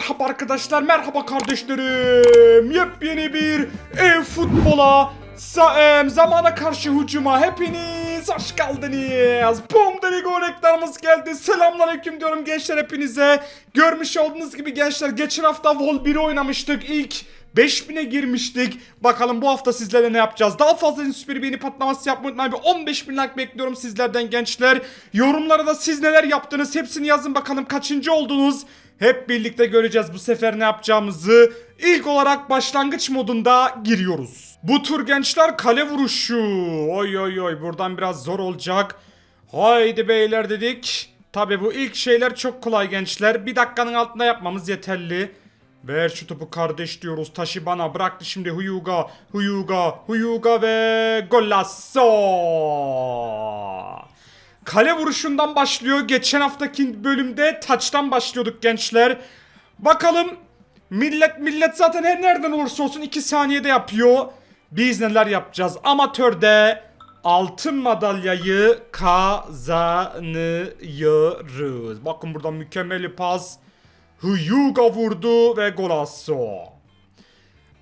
Merhaba arkadaşlar, merhaba kardeşlerim. Yepyeni bir ev futbola sa- zamana karşı hücuma hepiniz hoş geldiniz. Bomdeligo reklamımız geldi. Selamünaleyküm diyorum gençler hepinize. Görmüş olduğunuz gibi gençler geçen hafta Vol 1'i oynamıştık. İlk 5000'e girmiştik. Bakalım bu hafta sizlerle ne yapacağız? Daha fazla süper beğeni patlaması yapmayı unutmayın. Bir 15 bin like bekliyorum sizlerden gençler. Yorumlara da siz neler yaptınız hepsini yazın bakalım kaçıncı oldunuz. Hep birlikte göreceğiz bu sefer ne yapacağımızı. İlk olarak başlangıç modunda giriyoruz. Bu tur gençler kale vuruşu. Oy oy oy buradan biraz zor olacak. Haydi beyler dedik. Tabi bu ilk şeyler çok kolay gençler. Bir dakikanın altında yapmamız yeterli. Ver şu topu kardeş diyoruz. Taşı bana bıraktı şimdi Huyuga. Huyuga. Huyuga ve Golasso. Kale vuruşundan başlıyor. Geçen haftaki bölümde taçtan başlıyorduk gençler. Bakalım millet millet zaten her nereden olursa olsun 2 saniyede yapıyor. Biz neler yapacağız? Amatörde altın madalyayı kazanıyoruz. Bakın buradan mükemmel bir pas. Hyuga vurdu ve golasso.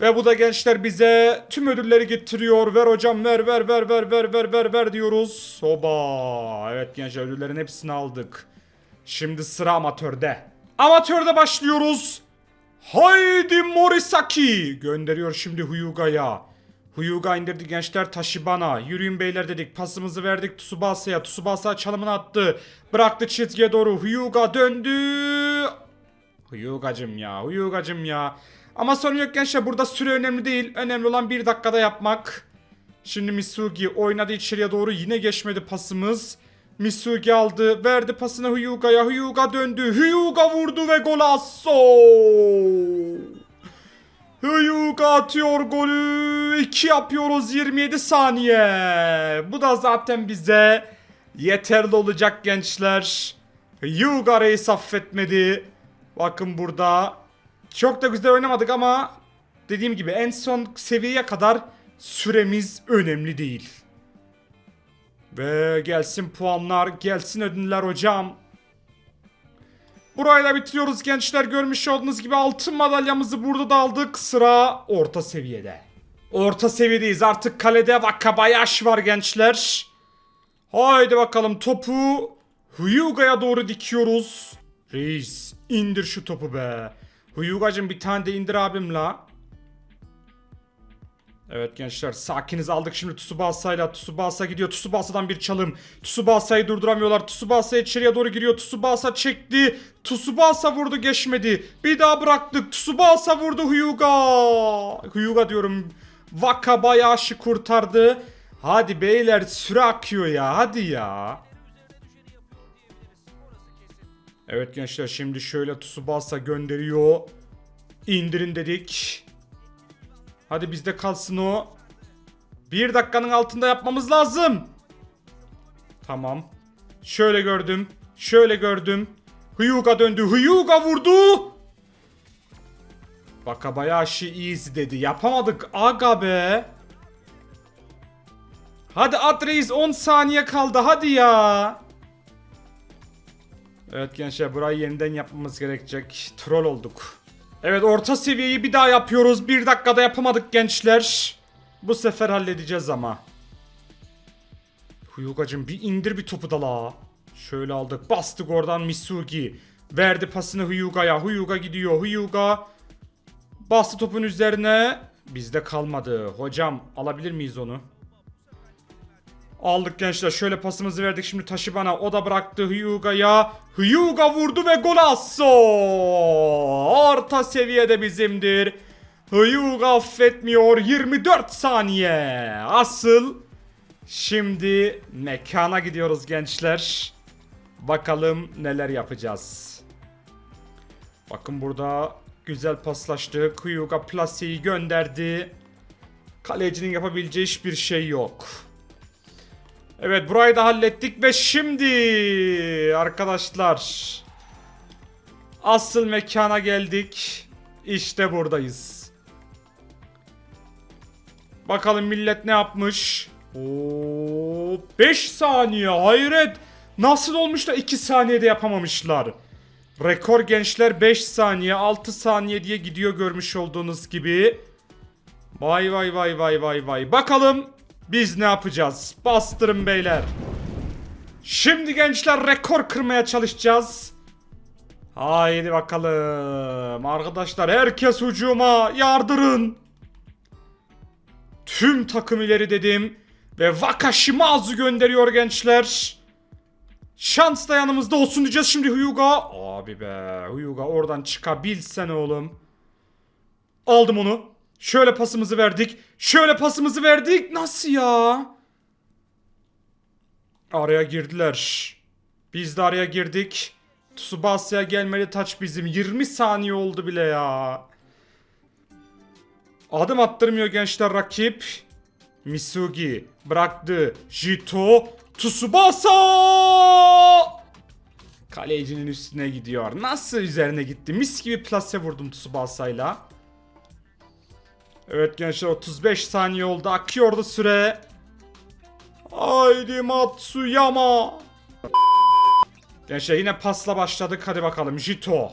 Ve bu da gençler bize tüm ödülleri getiriyor. Ver hocam ver ver ver ver ver ver ver ver diyoruz. Soba. Evet gençler ödüllerin hepsini aldık. Şimdi sıra amatörde. Amatörde başlıyoruz. Haydi Morisaki. Gönderiyor şimdi Huyuga'ya. Huyuga indirdi gençler taşı bana. Yürüyün beyler dedik. Pasımızı verdik Tsubasa'ya. Tsubasa çalımını attı. Bıraktı çizgiye doğru. Huyuga döndü. Huyugacım ya, Huyugacım ya. Ama sorun yok gençler burada süre önemli değil. Önemli olan bir dakikada yapmak. Şimdi Misugi oynadı içeriye doğru yine geçmedi pasımız. Misugi aldı, verdi pasını Huyuga'ya. Huyuga döndü. Huyuga vurdu ve golasso. Huyuga atıyor golü. 2 yapıyoruz 27 saniye. Bu da zaten bize yeterli olacak gençler. Hyuga reis affetmedi. Bakın burada çok da güzel oynamadık ama dediğim gibi en son seviyeye kadar süremiz önemli değil. Ve gelsin puanlar, gelsin ödüller hocam. Burayı da bitiriyoruz gençler. Görmüş olduğunuz gibi altın madalyamızı burada da aldık. Sıra orta seviyede. Orta seviyedeyiz. Artık kalede Wakabayashi var gençler. Haydi bakalım topu Hyuga'ya doğru dikiyoruz. Reis indir şu topu be. Huyugacım bir tane de indir abim la. Evet gençler sakiniz aldık şimdi. Tsubasa'yla Tsubasa gidiyor. Tsubasa'dan bir çalım. Tsubasa'yı durduramıyorlar. Tsubasa içeriye doğru giriyor. Tsubasa çekti. Tsubasa vurdu geçmedi. Bir daha bıraktık. Tsubasa vurdu Hyuga Hyuga diyorum Wakabayashi kurtardı. Hadi beyler süre akıyor ya hadi ya Evet gençler şimdi şöyle Tsubasa gönderiyor. İndirin dedik. Hadi bizde kalsın o. Bir dakikanın altında yapmamız lazım. Tamam. Şöyle gördüm. Şöyle gördüm. Hyuga döndü. Hyuga vurdu. Wakabayashi easy dedi. Yapamadık aga be. Hadi at reis 10 saniye kaldı hadi ya. Evet gençler burayı yeniden yapmamız gerekecek. Troll olduk. Evet orta seviyeyi bir daha yapıyoruz. Bir dakikada yapamadık gençler. Bu sefer halledeceğiz ama. Huyugacım bir indir bir topu da la. Şöyle aldık. Bastık oradan Misugi. Verdi pasını Huyuga'ya. Huyuga gidiyor. Huyuga bastı topun üzerine. Bizde kalmadı. Hocam alabilir miyiz onu? Aldık gençler. Şöyle pasımızı verdik. Şimdi taşı bana. O da bıraktı Hyuga'ya. Hyuga vurdu ve golasso. Orta seviyede bizimdir. Hyuga affetmiyor. 24 saniye. Asıl şimdi mekana gidiyoruz gençler. Bakalım neler yapacağız. Bakın burada güzel paslaştık. Hyuga plaseyi gönderdi. Kalecinin yapabileceği hiçbir şey yok. Evet burayı da hallettik ve şimdi arkadaşlar asıl mekana geldik. İşte buradayız. Bakalım millet ne yapmış? Oo 5 saniye hayret. Nasıl olmuş da 2 saniyede yapamamışlar? Rekor gençler 5 saniye 6 saniye diye gidiyor görmüş olduğunuz gibi. Vay vay vay vay vay vay. Bakalım biz ne yapacağız? Bastırın beyler. Şimdi gençler rekor kırmaya çalışacağız. Haydi bakalım. Arkadaşlar herkes hücuma yardırın. Tüm takım ileri dedim. Ve Wakashimazu gönderiyor gençler. Şans da yanımızda olsun diyeceğiz şimdi Hyuga. Abi be Hyuga oradan çıkabilsen oğlum. Aldım onu. Şöyle pasımızı verdik. Şöyle pasımızı verdik. Nasıl ya? Araya girdiler. Biz de araya girdik. Tsubasa'ya gelmeli taç bizim. 20 saniye oldu bile ya. Adım attırmıyor gençler rakip. Misugi bıraktı. Jito Tsubasa! Kalecinin üstüne gidiyor. Nasıl üzerine gitti? Mis gibi plase vurdum Tsubasa'yla. Evet gençler 35 saniye oldu. Akıyordu süre. Haydi Matsuyama. Gençler yine pasla başladık. Hadi bakalım. Jito.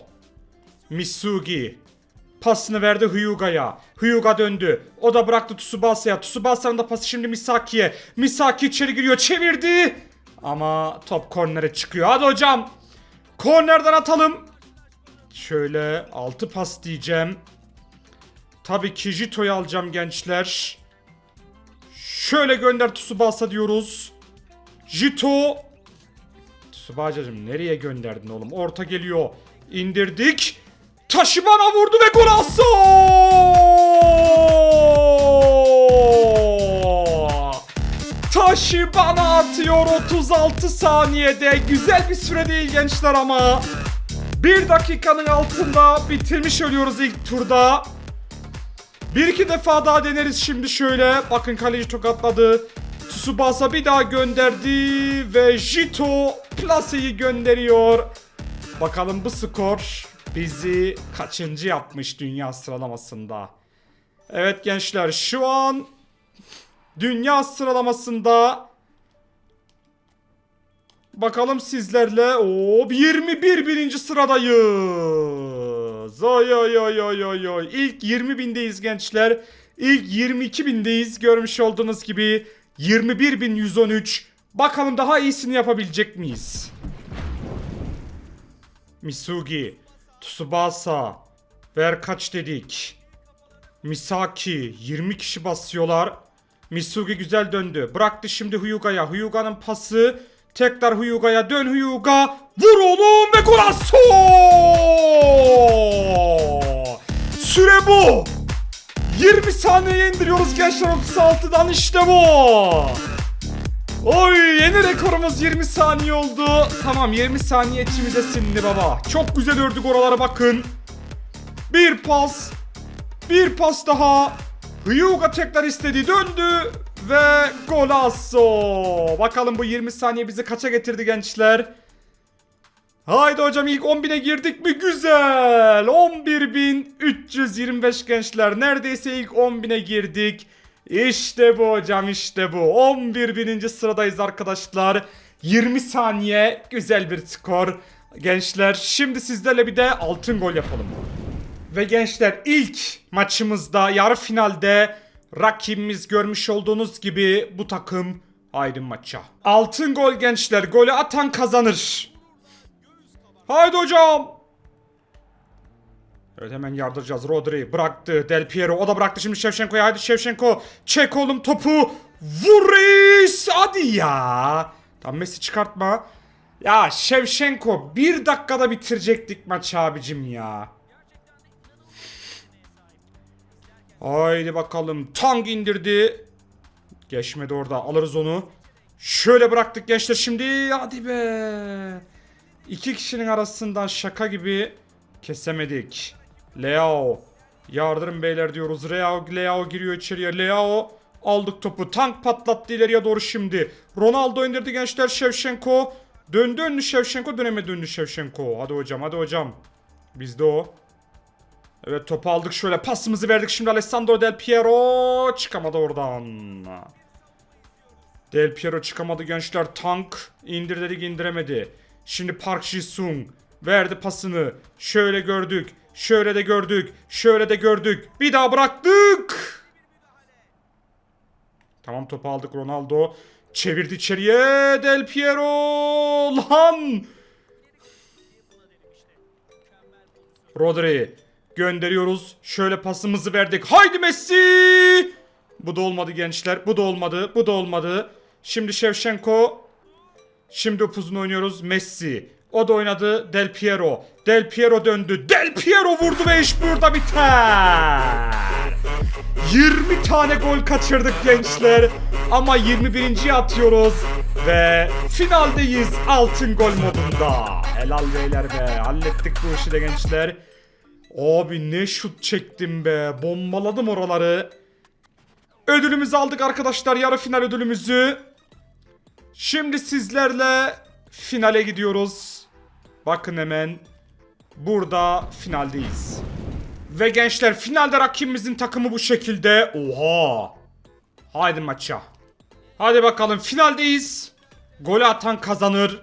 Misugi. Pasını verdi Hyuga'ya. Hyuga döndü. O da bıraktı Tsubasa'ya. Tsubasa'nın da pası şimdi Misaki'ye. Misaki içeri giriyor. Çevirdi. Ama top kornere çıkıyor. Hadi hocam. Kornerden atalım. Şöyle 6 pas diyeceğim. Tabii ki Jito'yu alacağım gençler. Şöyle gönder Tsubasa diyoruz. Jito. Tsubasa'cığım nereye gönderdin oğlum? Orta geliyor. İndirdik. Taşı bana vurdu ve gol Asso! Taşı bana atıyor 36 saniyede. Güzel bir süre değil gençler ama. Bir dakikanın altında bitirmiş oluyoruz ilk turda. Bir iki defa daha deneriz şimdi şöyle. Bakın kaleci tokatladı. Tsubasa bir daha gönderdi ve Jito plaseyi gönderiyor. Bakalım bu skor bizi kaçıncı yapmış dünya sıralamasında. Evet gençler şu an dünya sıralamasında bakalım sizlerle o 21 birinci sıradayız. Oy oy oy oy oy oy. İlk 20 bindeyiz gençler. İlk 22 bindeyiz görmüş olduğunuz gibi 21.113. Bakalım daha iyisini yapabilecek miyiz? Misugi, Tsubasa, ver kaç dedik? Misaki, 20 kişi basıyorlar. Misugi güzel döndü. Bıraktı şimdi Hyuga'ya. Hyuga'nın pası. Tekrar Hyuga'ya dön Hyuga. Vur oğlum ve gol Asso! Süre bu. 20 saniyeye indiriyoruz gençler 36'dan işte bu. Oy yeni rekorumuz 20 saniye oldu. Tamam 20 saniye içimize sindi baba. Çok güzel ördük oralara bakın. Bir pas. Bir pas daha. Hyuga tekrar istedi döndü. Ve golazo. Bakalım bu 20 saniye bizi kaça getirdi gençler. Haydi hocam ilk 10.000'e girdik mi? Güzel. 11.325 gençler. Neredeyse ilk 10.000'e girdik. İşte bu hocam işte bu. 11.000. sıradayız arkadaşlar. 20 saniye güzel bir skor. Gençler şimdi sizlerle bir de altın gol yapalım. Ve gençler ilk maçımızda yarı finalde rakibimiz görmüş olduğunuz gibi bu takım haydi maça. Altın gol gençler golü atan kazanır. Haydi hocam. Evet hemen yardıracağız. Rodri bıraktı. Del Piero o da bıraktı şimdi Shevchenko'ya. Haydi Shevchenko. Çek oğlum topu. Vuris. Hadi ya. Tam Messi çıkartma. Ya Shevchenko bir dakikada bitirecektik maçı abicim ya. Haydi bakalım. Tang indirdi. Geçmedi orada. Alırız onu. Şöyle bıraktık gençler şimdi. Hadi be. İki kişinin arasından şaka gibi kesemedik. Leao. Yardırın beyler diyoruz. Leao, Leao giriyor içeriye. Leao aldık topu. Tank patlattı ileriye doğru şimdi. Ronaldo indirdi gençler Shevchenko. Döndü önlü Shevchenko dönemedi önlü Shevchenko. Hadi hocam hadi hocam. Bizde o. Evet topu aldık şöyle pasımızı verdik şimdi Alessandro Del Piero çıkamadı oradan. Del Piero çıkamadı gençler tank indir dedik indiremedi. Şimdi Park Ji-sung Verdi pasını. Şöyle gördük. Şöyle de gördük. Şöyle de gördük. Bir daha bıraktık. Tamam topu aldık Ronaldo. Çevirdi içeriye Del Piero. Lan. Rodri. Gönderiyoruz. Şöyle pasımızı verdik. Haydi Messi. Bu da olmadı gençler. Bu da olmadı. Bu da olmadı. Şimdi Shevchenko. Şimdi upuzun oynuyoruz. Messi. O da oynadı. Del Piero. Del Piero döndü. Del Piero vurdu ve iş burada biter. 20 tane gol kaçırdık gençler. Ama 21. atıyoruz. Ve finaldeyiz altın gol modunda. Helal beyler be. Hallettik bu işi de gençler. Abi ne şut çektim be. Bombaladım oraları. Ödülümüzü aldık arkadaşlar. Yarı final ödülümüzü. Şimdi sizlerle finale gidiyoruz. Bakın hemen. Burada finaldeyiz. Ve gençler finalde rakibimizin takımı bu şekilde. Oha. Haydi maça. Hadi bakalım finaldeyiz. Golü atan kazanır.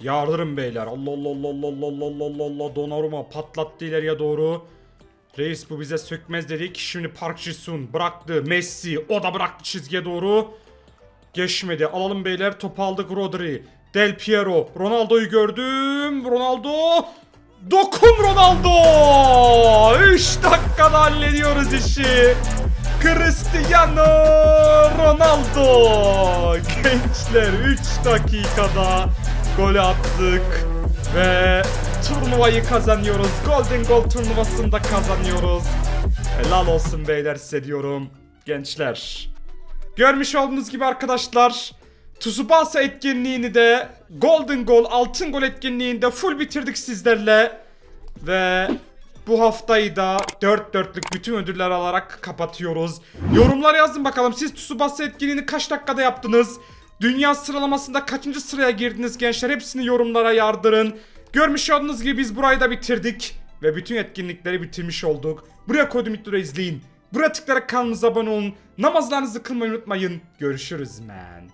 Yardırın beyler. Allah Allah Allah Allah Allah Allah Allah Allah Donnarumma patlattı ileriye doğru. Reis bu bize sökmez dedik. Şimdi Park Ji-sung bıraktı. Messi o da bıraktı çizgiye doğru. Geçmedi. Alalım beyler. Topu aldık Rodri. Del Piero. Ronaldo'yu gördüm. Ronaldo. Dokun Ronaldo. 3 dakikada hallediyoruz işi. Cristiano Ronaldo. Gençler 3 dakikada gol attık. Ve turnuvayı kazanıyoruz. Golden Goal turnuvasında kazanıyoruz. Helal olsun beyler size diyorum. Gençler. Görmüş olduğunuz gibi arkadaşlar Tsubasa etkinliğini de Golden Goal altın gol etkinliğinde full bitirdik sizlerle. Ve bu haftayı da 4 dörtlük bütün ödüller alarak kapatıyoruz. Yorumlar yazın bakalım siz Tsubasa etkinliğini kaç dakikada yaptınız? Dünya sıralamasında kaçıncı sıraya girdiniz gençler? Hepsini yorumlara yardırın. Görmüş olduğunuz gibi biz burayı da bitirdik. Ve bütün etkinlikleri bitirmiş olduk. Buraya koydum videoyu izleyin. Buraya tıklayarak kanalımıza abone olun. Namazlarınızı kılmayı unutmayın. Görüşürüz man.